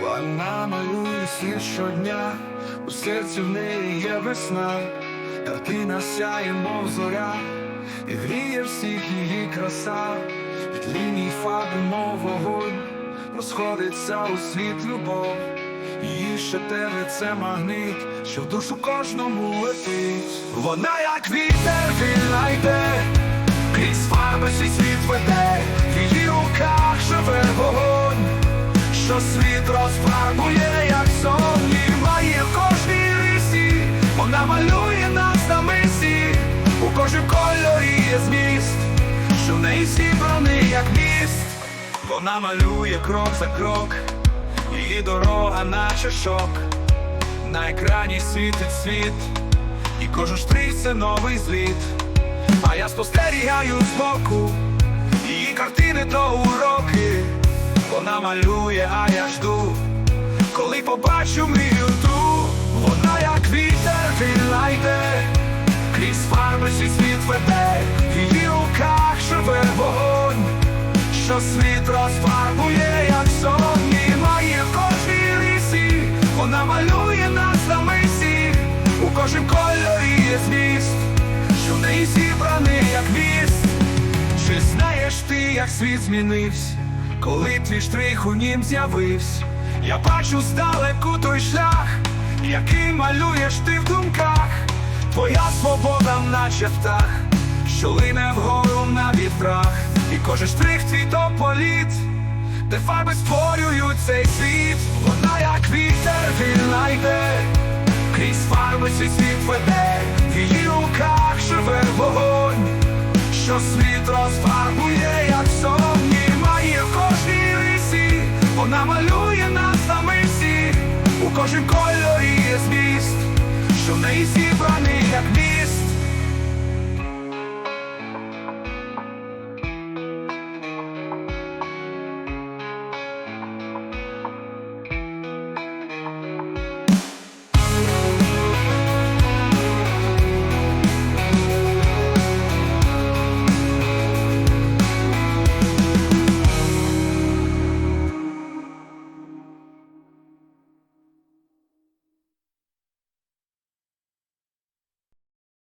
Вона малює щодня, у серці в неї є весна, картина сяє, мов зоря, і гріє всіх її краса, від ліній фаби, мов вогонь, розходиться у світ любов, її шедеври це магнит, що в душу кожному летить. Вона як вітер вільна йде, крізь фарби свій світ веде, розфарбує, як сон. І має в кожній рисі, вона малює нас на мисі, у кожнім кольорі є зміст, що в неї зібраний, як міст, вона малює крок за крок, її дорога, наче шок, на екрані світить світ, і кожен штрих це новий зліт, а я спостерігаю збоку, її картини то уроки. Вона малює, а я жду, коли побачу мрію ту, вона як вітер вільна йде, крізь фарби світ веде, в її руках живе вогонь, що світ розфарбує, як сон, і має в кожній лісі, вона малює нас на мисі, у кожнім кольорі є зміст, що в неї зібраний, як міст. Чи знаєш ти, як світ змінився, коли твій штрих у нім з'явився? Я бачу здалеку той шлях, який малюєш ти в думках, твоя свобода, наче птах, що лине вгору на вітрах, і кожен штрих твій то політ, де фарби створюють цей світ, вона як вітер вільна йде, крізь фарби свій світ веде, кожнім кольорі є зміст, що в неї зібраний, як міст.